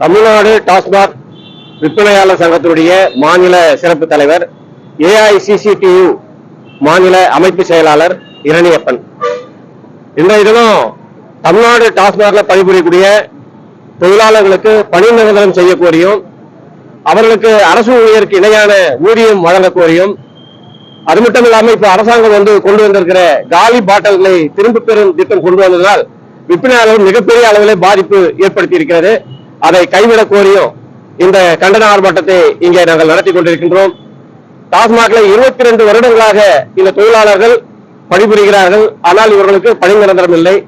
தமிழ்நாடு டாஸ்மாக் விற்பனையாளர் சங்கத்தினுடைய மாநில சிறப்பு தலைவர் ஏஐசிசிடியு மாநில அமைப்பு செயலாளர் இரணியப்பன். இன்றைய தினம் தமிழ்நாடு டாஸ்மாக்ல பணிபுரியக்கூடிய தொழிலாளர்களுக்கு பணி நிரந்தரம் செய்ய கோரியும் அவர்களுக்கு அரசு ஊழியருக்கு இணையான ஊதியம் வழங்க கோரியும் அது மட்டும் இல்லாம இப்ப அரசாங்கம் வந்து கொண்டு வந்திருக்கிற காலி பாட்டில்களை திரும்ப பெறும் திட்டம் கொண்டு வந்ததால் விற்பனையாளர்கள் மிகப்பெரிய அளவிலே பாதிப்பு ஏற்படுத்தி இருக்கிறது அதை கைவிட கோரியும் இந்த கண்டன ஆர்ப்பாட்டத்தை இங்கே நாங்கள் நடத்தி கொண்டிருக்கின்றோம். டாஸ்மாக்ல இருபத்தி ரெண்டு வருடங்களாக இந்த தொழிலாளர்கள் பணிபுரிகிறார்கள். ஆனால் இவர்களுக்கு பணி நிரந்தரம் இல்லை.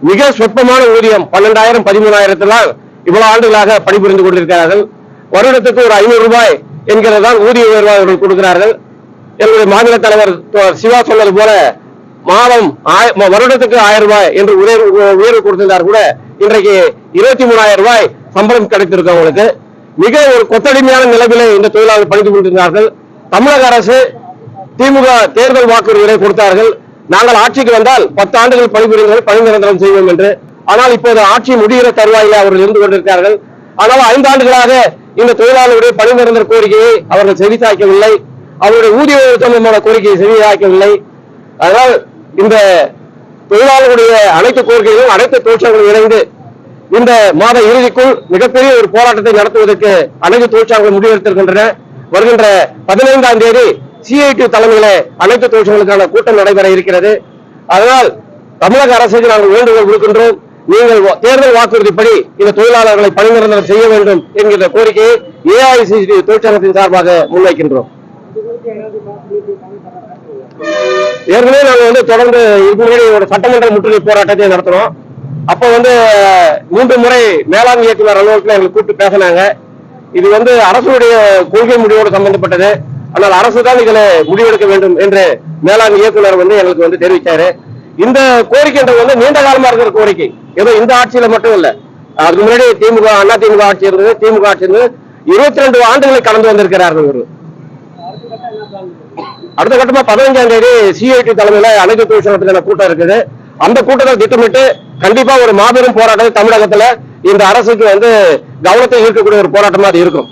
மிக சொற்பமான ஊதியம் பன்னெண்டாயிரம் பதிமூணாயிரத்திலாம் இவ்வளவு ஆண்டுகளாக பணிபுரிந்து கொண்டிருக்கிறார்கள். வருடத்துக்கு ஒரு ஐநூறு ரூபாய் என்கிறதான் ஊதிய உயர்வு அவர்கள் கொடுக்கிறார்கள். எங்களுடைய மாநில தலைவர் சிவா சொன்னது போல மாதம் ஆய- வருடத்துக்கு ஆயிரம் ரூபாய் என்று உயர்வு உயர்வு கொடுத்திருந்தார் கூட இன்றைக்கு இருபத்தி மூணாயிரம் ரூபாய் சம்பளம் கிடைத்திருக்கவங்களுக்கு மிக ஒரு கொத்தடிமையான நிலவிலே இந்த தொழிலாளர்கள் பணிந்து கொண்டிருந்தார்கள். தமிழக அரசு திமுக தேர்தல் வாக்குறுதிகளை கொடுத்தார்கள். நாங்கள் ஆட்சிக்கு வந்தால் பத்து ஆண்டுகள் பணிபுரிந்தவர்கள் பணி நிரந்தரம் செய்வோம் என்று. ஆனால் இப்போது ஆட்சி முடிகிற தருவாயில் அவர்கள் இருந்து கொண்டிருக்கிறார்கள். ஆனால் ஐந்து ஆண்டுகளாக இந்த தொழிலாளருடைய பணி நிரந்தர கோரிக்கையை அவர்கள் செவிசாய்க்கவில்லை அவருடைய ஊதிய சம்பந்தமான கோரிக்கையை செவிசாய்க்கவில்லை அதனால் இந்த தொழிலாளர்களுடைய அனைத்து கோரிக்கைகளும் அனைத்து தொழிற்சங்கங்களும் இணைந்து இந்த மாத இறுதிக்குள் மிகப்பெரிய ஒரு போராட்டத்தை நடத்துவதற்கு அனைத்து தொழிற்சங்கங்களும் முடிவெடுத்திருக்கின்றன. வருகின்ற பதினைந்தாம் தேதி சிஐடி தலைமையில அனைத்து தொழிற்சங்களுக்கான கூட்டம் நடைபெற இருக்கிறது. அதனால் தமிழக அரசுக்கு நாங்கள் வேண்டுகோள் விடுக்கின்றோம். நீங்கள் தேர்தல் வாக்குறுதிப்படி இந்த தொழிலாளர்களை பணிநிரந்தரம் செய்ய வேண்டும் என்கிற கோரிக்கையை ஏஐசிசி தொழிற்சங்கத்தின் சார்பாக முன்வைக்கின்றோம். ஏற்கனவே நாங்கள் வந்து தொடர்ந்து இதுக்கு முன்னாடி ஒரு சட்டமன்ற முற்றுகை போராட்டத்தை நடத்துறோம் அப்ப வந்து மூன்று முறை மேலாண் இயக்குனர் அலுவலகத்தில் எங்களை கூப்பிட்டு பேசினாங்க. இது வந்து அரசுடைய கொள்கை முடிவோடு சம்பந்தப்பட்டது. ஆனால் அரசு தான் இதுல முடிவெடுக்க வேண்டும் என்று மேலாண் இயக்குனர் வந்து எங்களுக்கு வந்து தெரிவித்தாரு இந்த கோரிக்கைன்றது வந்து நீண்ட காலமா இருக்கிற கோரிக்கை. ஏதோ இந்த ஆட்சியில மட்டும் இல்ல. அதுக்கு முன்னாடி திமுக அண்ணா திமுக ஆட்சி இருந்தது. திமுக ஆட்சி இருந்தது இருபத்தி ரெண்டு ஆண்டுகளை கடந்து வந்திருக்கிறார்கள் இவர். அடுத்த கட்டமா பதினஞ்சாம் தேதி சிஐடி தலைமையில அனைத்து தொழிற்சங்கத்துக்கான கூட்டம் இருக்குது. அந்த கூட்டத்தை திட்டமிட்டு கண்டிப்பா ஒரு மாபெரும் போராட்டம் தமிழகத்துல இந்த அரசுக்கு வந்து கவனத்தை ஈர்க்கக்கூடிய ஒரு போராட்டமா அது இருக்கும்.